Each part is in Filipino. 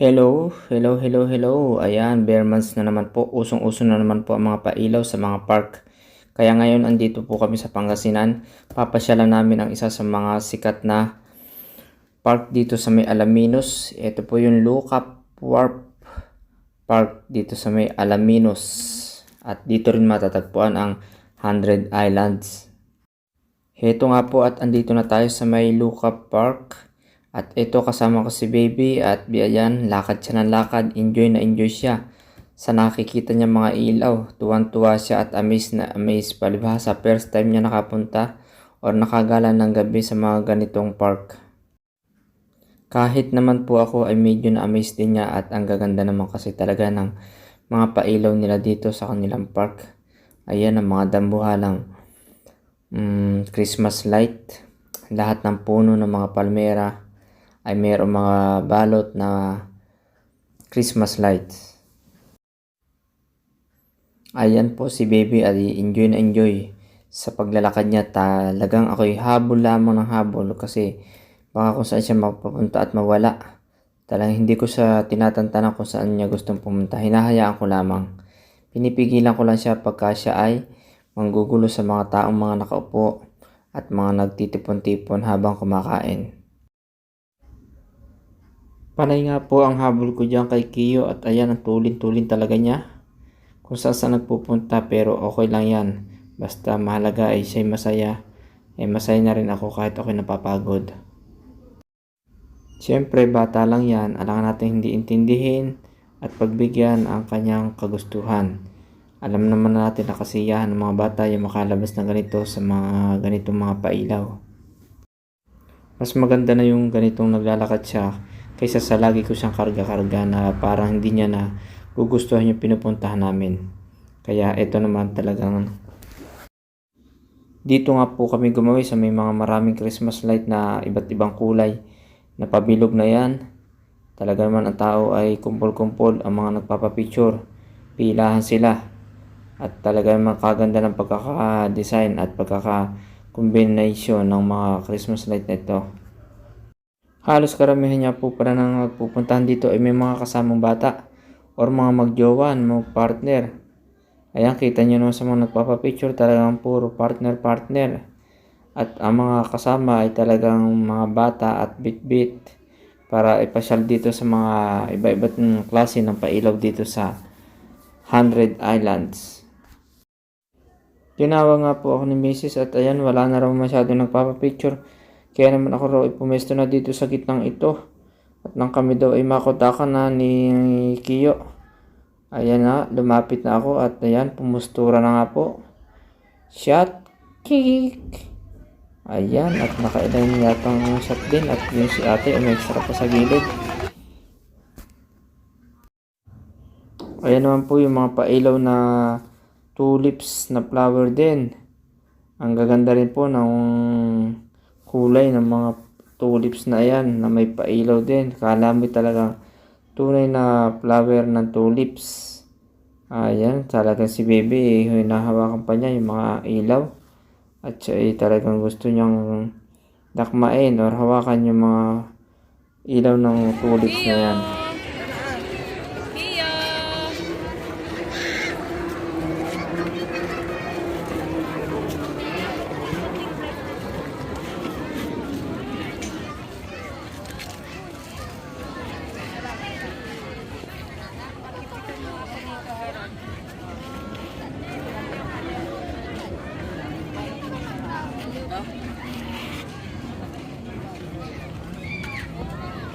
Hello, hello, hello, hello. Ayan, bare months na naman po. Usong-uso na naman po ang mga pailaw sa mga park. Kaya ngayon andito po kami sa Pangasinan. Papasyalan namin ang isa sa mga sikat na park dito sa may Alaminos. Ito po yung Lookup Warp Park dito sa may Alaminos. At dito rin matatagpuan ang 100 Islands. Heto nga po at andito na tayo sa may Lookup Park. At ito kasama ko si baby at biayan, lakad siya ng lakad, enjoy na enjoy siya. Sa nakikita niya mga ilaw, tuwan-tuwa siya at amazed na amazed palibhasa first time niya nakapunta or nakagala ng gabi sa mga ganitong park. Kahit naman po ako ay medyo na amazed din niya at ang gaganda naman kasi talaga ng mga pailaw nila dito sa kanilang park. Ayan ang mga dambuhalang mm, Christmas light. Lahat ng puno ng mga palmera ay mayroong mga balot na Christmas lights. Ayan po si baby ay enjoy na enjoy sa paglalakad niya. Talagang ako'y habol lamang ng habol kasi baka kung saan siya mapapunta at mawala. Talagang hindi ko sa tinatantanan kung saan niya gustong pumunta. Hinahayaan ko lamang. Pinipigilan ko lang siya pagka siya ay manggugulo sa mga taong mga nakaupo at mga nagtitipon-tipon habang kumakain. Panay nga po ang habol ko dyan kay Kiyo at ayan ang tulin-tulin talaga niya. Kung saan saan nagpupunta pero okay lang yan. Basta mahalaga ay siya'y masaya. Ay masaya na rin ako kahit ako'y napapagod. Siyempre bata lang yan, alangan natin hindi intindihin at pagbigyan ang kanyang kagustuhan. Alam naman natin na kasiyahan ng mga bata yung makalabas ng ganito sa mga ganitong mga pailaw. Mas maganda na yung ganitong naglalakad siya kaysa sa lagi ko siyang karga-karga na parang hindi niya na gugustuhan yung pinupuntahan namin. Kaya ito naman talagang dito nga po kami gumawi sa may mga maraming Christmas light na iba't ibang kulay na pabilog na yan. Talaga naman ang tao ay kumpol-kumpol ang mga nagpapapicture. Pilahan sila. At talaga naman kaganda ng pagkaka-design at pagkaka-combination ng mga Christmas light na ito. Halos karamihan niya po para nang pupuntahan dito ay may mga kasamang bata or mga magjowa, mga partner. Ayan, kita nyo naman sa mga nagpapapicture, talagang puro partner-partner. At ang mga kasama ay talagang mga bata at bit-bit para ipasyal dito sa mga iba-iba't klase ng pailaw dito sa 100 Islands. Tinawag nga po ako ni Mrs. at ayan, wala na raw masyado nagpapapicture. Kaya naman ako raw ipumesto na dito sa gitnang ito. At nang kami daw ay makotakan na ni Kiyo. Ayan na, lumapit na ako at ayan, pumustura na nga po. Shot kick! Ayan, at nakailan yata ang shot din at yung si ate ay extra pa sa gilid. Ayan naman po yung mga pailaw na tulips na flower din. Ang gaganda rin po ng kulay ng mga tulips na yan na may pailaw din. Kala mo talaga tunay na flower ng tulips. Ayan, talagang si baby eh, hinahawakan pa niya yung mga ilaw. At siya ay talagang gusto niyang dakmain or hawakan yung mga ilaw ng tulips na yan.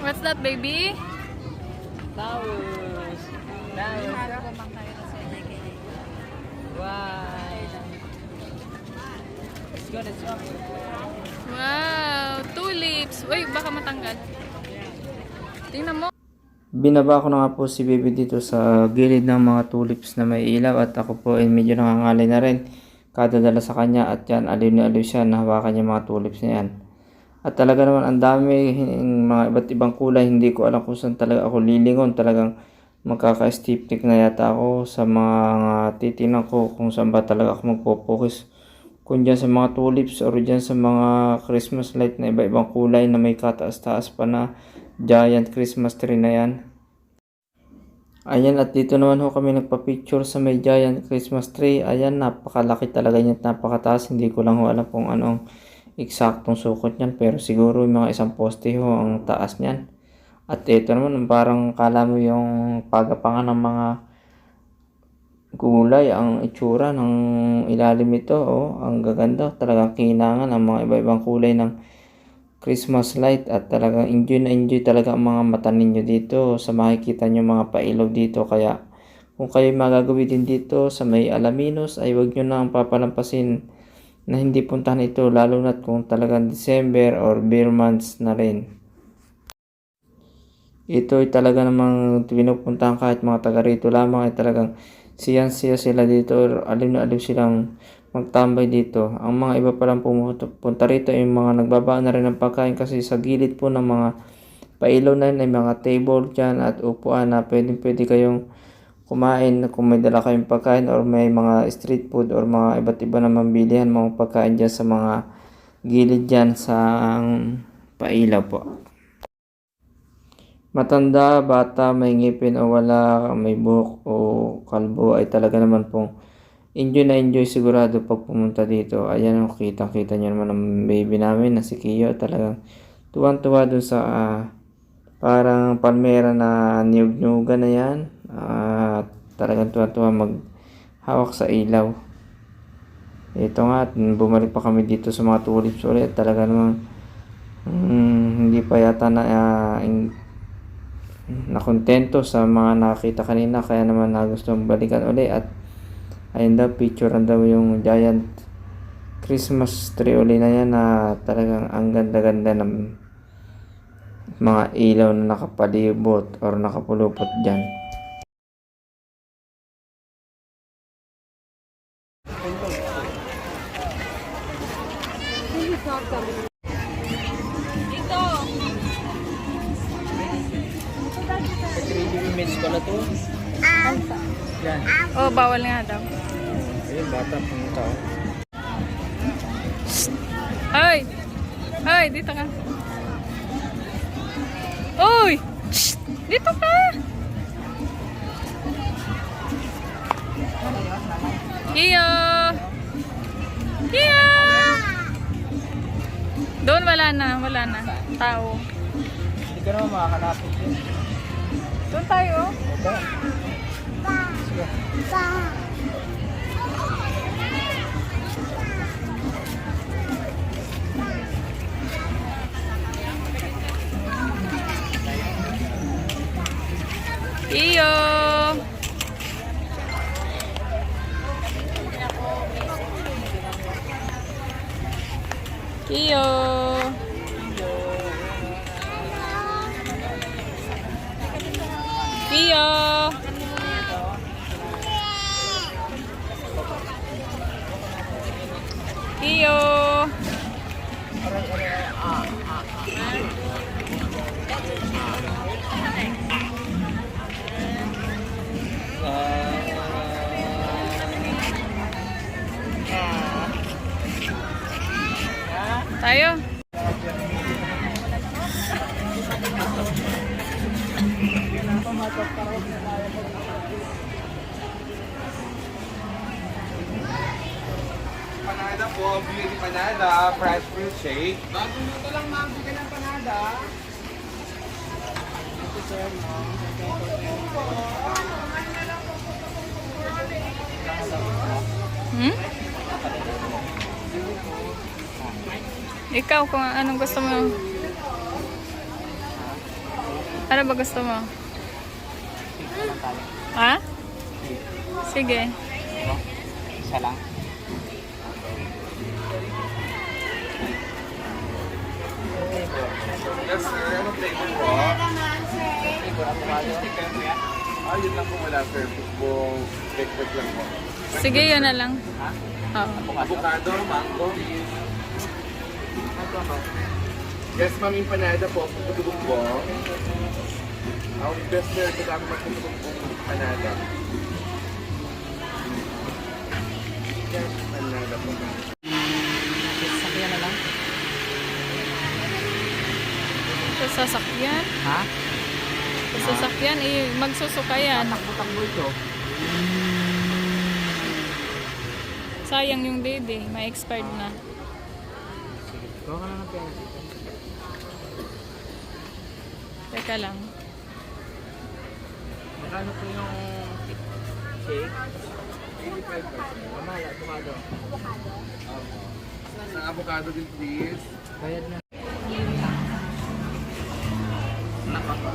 What's that, baby? Flowers. Flowers. Wow. Let's go, let's go. Wow! Tulips! Uy, baka matanggal. Tingnan mo. Binaba ko na nga po si baby dito sa gilid ng mga tulips na may ilaw at ako po ay medyo nangangalay na rin kadadala sa kanya at yan aliw na aliw siya na hawakan yung mga tulips na yan. At talaga naman ang dami hin- mga iba't ibang kulay hindi ko alam kung saan talaga ako lilingon talagang magkaka-stiptic na yata ako sa mga titingnan ko kung saan ba talaga ako magpo-focus kung dyan sa mga tulips or dyan sa mga Christmas light na iba-ibang kulay na may kataas-taas pa na giant Christmas tree na yan. Ayan, at dito naman ho kami nagpa-picture sa may giant Christmas tree. Ayan, napakalaki talaga niya at napakataas. Hindi ko lang ho alam kung anong eksaktong sukot niyan. Pero siguro yung mga isang poste ho ang taas niyan. At ito naman, parang kala mo yung pagapangan ng mga gulay ang itsura ng ilalim nito. Oh, ang gaganda. Talagang kinangan ang mga iba-ibang kulay ng Christmas light at talagang enjoy na enjoy talaga ang mga mata ninyo dito sa makikita nyo mga pailaw dito kaya kung kayo magagawin din dito sa may Alaminos ay wag nyo na ang papalampasin na hindi puntahan ito lalo na kung talagang December or beer months na rin. Ito ay talaga namang pinupuntahan kahit mga taga rito lamang ay talagang siyan siya sila dito or alim na alim silang magtambay dito. Ang mga iba palang pumunta rito ay mga nagbabaan na rin ng pagkain kasi sa gilid po ng mga pailaw na yun ay mga table dyan at upuan na pwede pwede kayong kumain kung may dala kayong pagkain or may mga street food or mga iba't iba na mambilihan mga pagkain dyan sa mga gilid dyan sa pailaw po. Matanda, bata, may ngipin o wala, may buhok o kalbo ay talaga naman pong enjoy na enjoy sigurado pag pumunta dito. Ayan, oh, kitang-kita nyo naman ang baby namin na si Kiyo. Talagang tuwang-tuwa dun sa ah, parang palmera na niyog-niyugan na yan. At talagang tuwa-tuwa maghawak sa ilaw. Ito nga, bumalik pa kami dito sa mga tulips ulit. Talaga namang mm, hindi pa yata na ah, in- nakontento sa mga nakita kanina kaya naman na gusto balikan uli at ayun daw picturean daw yung giant Christmas tree uli na yan na talagang ang ganda-ganda ng mga ilaw na nakapalibot or nakapulupot dyan. Dito. 3D image ko na to. Yan. Oh, bawal nga daw. Ayun, bata pang tao. Hoy! Hoy, dito ka. Uy! Dito ka! Kiyo! Kiyo! Doon wala na, wala na. Tao. Hindi ka naman makakalapit yun. Doon tayo. Ba? Iyo! Panada po, beauty panada, fresh fruit shake. Bagong luto lang ma'am, bigyan ng panada. Hmm? Ikaw, kung anong gusto mo. Ano ba gusto mo? Ha? Sige. Isa lang. Yes sir, ano flavor po? Ah, yun lang po wala sir. Buong cake lang po. Sige, yun na lang. Oo. Avocado, mango. Yes, ma'am, yung panada po, putubong po. Ang best player ko dami matulog kong panalo. Yes, panalo ko. Sasakyan na lang. Sasakyan? Ha? Sa sasakyan, eh, magsusuka yan. Takbo-takbo ito. Sayang yung dede, ma-expired na. Sige, gawa ka na ng pera dito. Teka lang. Magkano po yung shake? 85%. Mamala, tumado. Avocado? Opo. Isang avocado din please. Bayad na. Nakapag.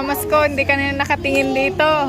namamasko, hindi ka na nakatingin dito.